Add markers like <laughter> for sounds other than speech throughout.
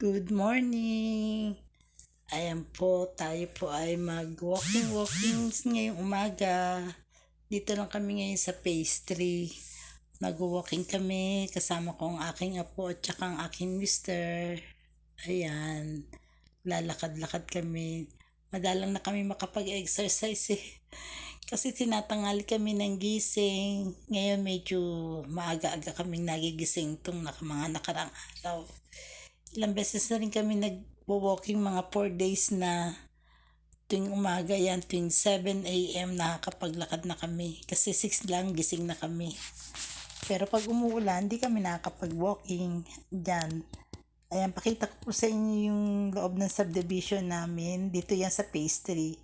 Good morning! Ayan po, tayo po ay mag-walking-walkings ngayong umaga. Dito lang kami ngayon sa pastry. Nag-walking kami kasama ko ang aking apo at saka ang aking mister. Ayan, lalakad-lakad kami. Madalang na kami makapag-exercise eh. Kasi tinatangali kami ng gising. Ngayon medyo maaga-aga kaming nagigising itong mga nakarang araw. Ilang beses na rin kami nag-walking mga 4 days na tuwing umaga yan, tuwing 7 a.m. nakakapaglakad na kami. Kasi 6 lang gising na kami. Pero pag umuulan, hindi kami nakakapag-walking dyan. Ayan, pakita ko po sa inyo yung loob ng subdivision namin. Dito yan sa pastry.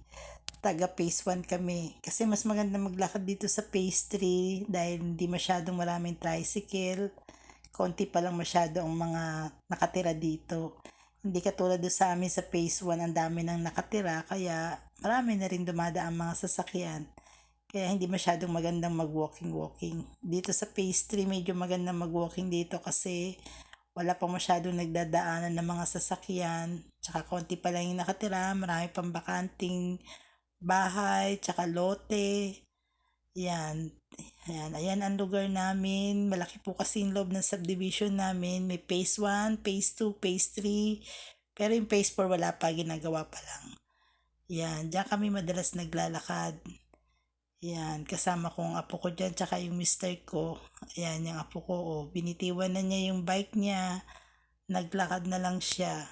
Taga phase 1 kami. Kasi mas maganda maglakad dito sa pastry dahil hindi masyadong maraming tricycle. Konti pa lang masyado ang mga nakatira dito. Hindi katulad doon sa amin sa phase 1, ang dami nang nakatira. Kaya marami na rin dumadaan mga sasakyan. Kaya hindi masyadong magandang mag-walking-walking. Dito sa phase 3, medyo magandang mag-walking dito kasi wala pa masyadong nagdadaanan ng mga sasakyan. Tsaka konti pa lang yung nakatira. Marami pang bakanting bahay, tsaka lote. Yan. Ayan, ayan ang lugar namin. Malaki po kasi yung loob ng subdivision namin. May phase 1, phase 2, phase 3. Pero yung phase 4 wala pa, ginagawa pa lang. Yan, diyan kami madalas naglalakad. Yan, kasama ko ang apo ko dyan, tsaka yung mister ko. Ayan, yung apo ko, oh, binitiwan na niya yung bike niya. Naglakad na lang siya.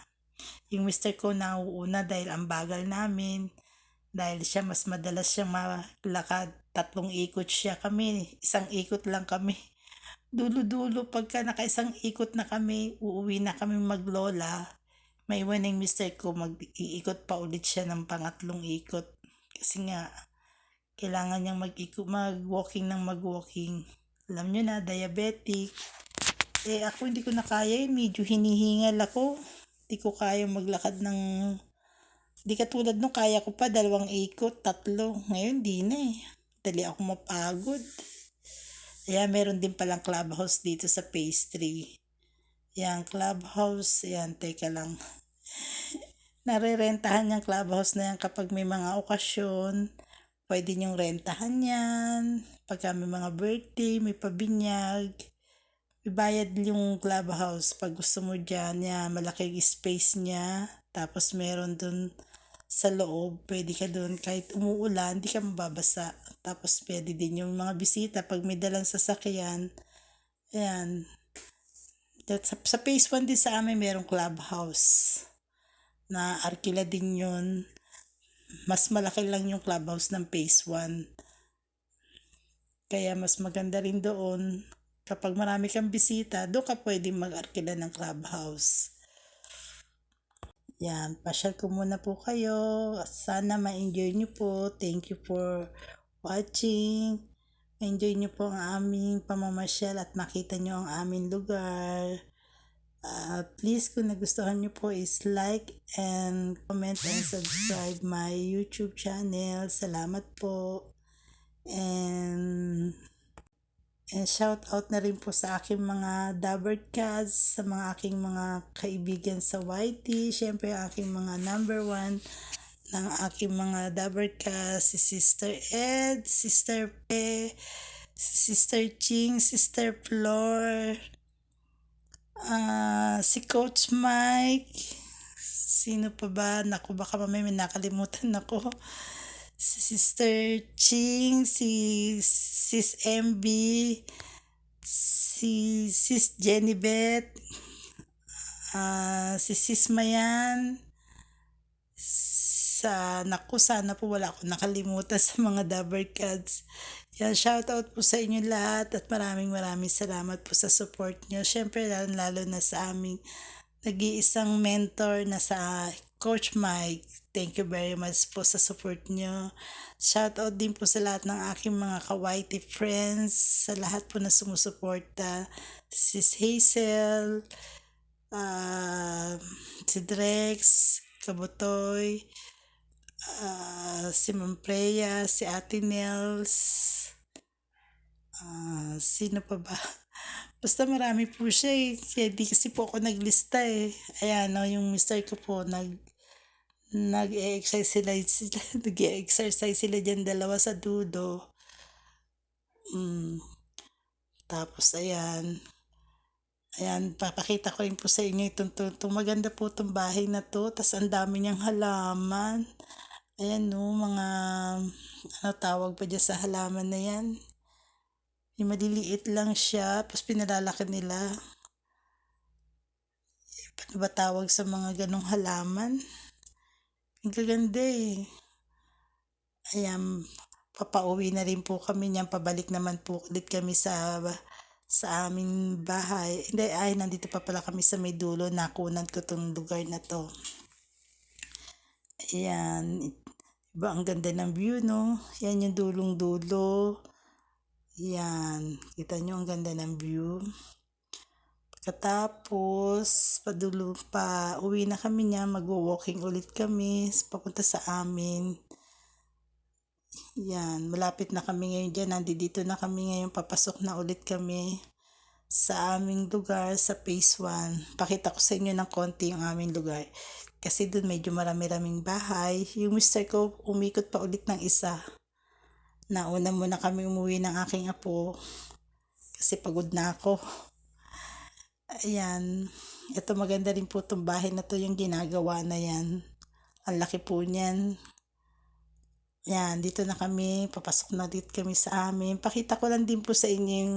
Yung mister ko nauuna dahil ang bagal namin. Dahil siya mas madalas siyang maglakad. Tatlong ikot siya kami. Isang ikot lang kami. Dulo-dulo pagka nakaisang ikot na kami, uuwi na kami maglola. May iwan mister ko, mag-iikot pa ulit siya ng pangatlong ikot. Kasi nga, kailangan niyang mag-ikot, mag-walking ng mag-walking. Alam niyo na, diabetic. Eh ako hindi ko na kaya, eh. medyo hinihingal ako. Hindi ko kaya maglakad ng Di katulad nung kaya ko pa dalawang ikot, tatlo. Ngayon di na eh. Dali ako mapagod. Kaya meron din palang clubhouse dito sa pastry. Yan, clubhouse. Yan, teka lang. <laughs> Narerentahan yung clubhouse na yan kapag may mga okasyon. Pwede niyong rentahan yan. Pagka may mga birthday, may pabinyag. May bayad yung clubhouse. Pag gusto mo dyan, yan, malaking space niya. Tapos meron dun sa loob, pwede ka doon kahit umuulan, hindi ka mababasa. Tapos pwede din yung mga bisita pag may dalang sasakyan. Ayan. That, sa, sa phase 1 din sa amin merong clubhouse na arkila din yun. Mas malaki lang yung clubhouse ng phase 1. Kaya mas maganda rin doon. Kapag marami kang bisita, doon ka pwede mag-arkila ng clubhouse. Yan, pasyal ko muna po kayo. Sana ma-enjoy nyo po. Thank you for watching. Enjoy nyo po ang aming pamamasyal at makita nyo ang aming lugar. Uh, please, kung nagustuhan nyo po is like and comment and subscribe my YouTube channel. Salamat po. And And shout out na rin po sa aking mga Dabber Cats, sa mga aking mga kaibigan sa YT, syempre aking mga number one ng aking mga Dabber Cats, si Sister Ed, Sister Pe, Sister Ching, Sister Flor, uh, si Coach Mike, sino pa ba? Naku, baka mamaya may nakalimutan ako. Si Sister Ching, si Sis MB, si Sis Jenny Beth, uh, si Sis Mayan, sa naku sana po wala akong nakalimutan sa mga Dabber Cats. Yan, shout out po sa inyo lahat at maraming maraming salamat po sa support nyo. Siyempre, lalo, lalo na sa aming nag-iisang mentor na sa Coach Mike. Thank you very much po sa support nyo. Shout out din po sa lahat ng aking mga kawaiti friends, sa lahat po na sumusuporta. Sis Hazel, uh, si Drex, Kabutoy, uh, si Mampreya, si Ate Nels, uh, sino pa ba? <laughs> Basta marami po siya eh. Kaya di kasi po ako naglista eh. Ayan, no, yung mister ko po, nag, nag-exercise sila, <laughs> sila nag-exercise sila dyan dalawa sa dudo. Mm. Tapos, ayan. Ayan, papakita ko rin po sa inyo itong, itong, itong maganda po itong bahay na to. Tapos, ang dami niyang halaman. Ayan, no, mga, ano tawag pa dyan sa halaman na yan. Yung maliliit lang siya, tapos pinalalaki nila. Paano ba tawag sa mga ganong halaman? Ang gaganda eh. Ayan, papauwi na rin po kami niyan. Pabalik naman po ulit kami sa sa aming bahay. Hindi, ay, nandito pa pala kami sa may dulo. Nakunan ko tong lugar na to. Ayan. Diba, ang ganda ng view, no? Yan yung dulong-dulo. Yan. Kita nyo, ang ganda ng view. Pagkatapos, padulo pa, uwi na kami niya, mag-walking ulit kami, papunta sa amin. Yan, malapit na kami ngayon dyan, nandito na kami ngayon, papasok na ulit kami sa aming lugar sa phase 1. Pakita ko sa inyo ng konti yung aming lugar. Kasi doon medyo marami-raming bahay. Yung mister ko, umikot pa ulit ng isa. Nauna muna kami umuwi ng aking apo. Kasi pagod na ako. Ayan. Ito maganda rin po itong bahay na to yung ginagawa na yan. Ang laki po niyan. Yan, dito na kami. Papasok na dito kami sa amin. Pakita ko lang din po sa inyo yung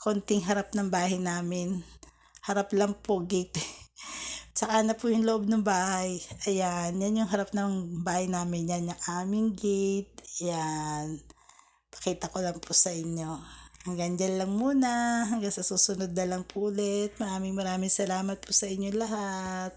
konting harap ng bahay namin. Harap lang po, gate. <laughs> Tsaka na po yung loob ng bahay. Ayan, yan yung harap ng bahay namin. Yan yung aming gate. Ayan. Pakita ko lang po sa inyo. Hanggang dyan lang muna. Hanggang sa susunod na lang po ulit. Maraming maraming salamat po sa inyo lahat.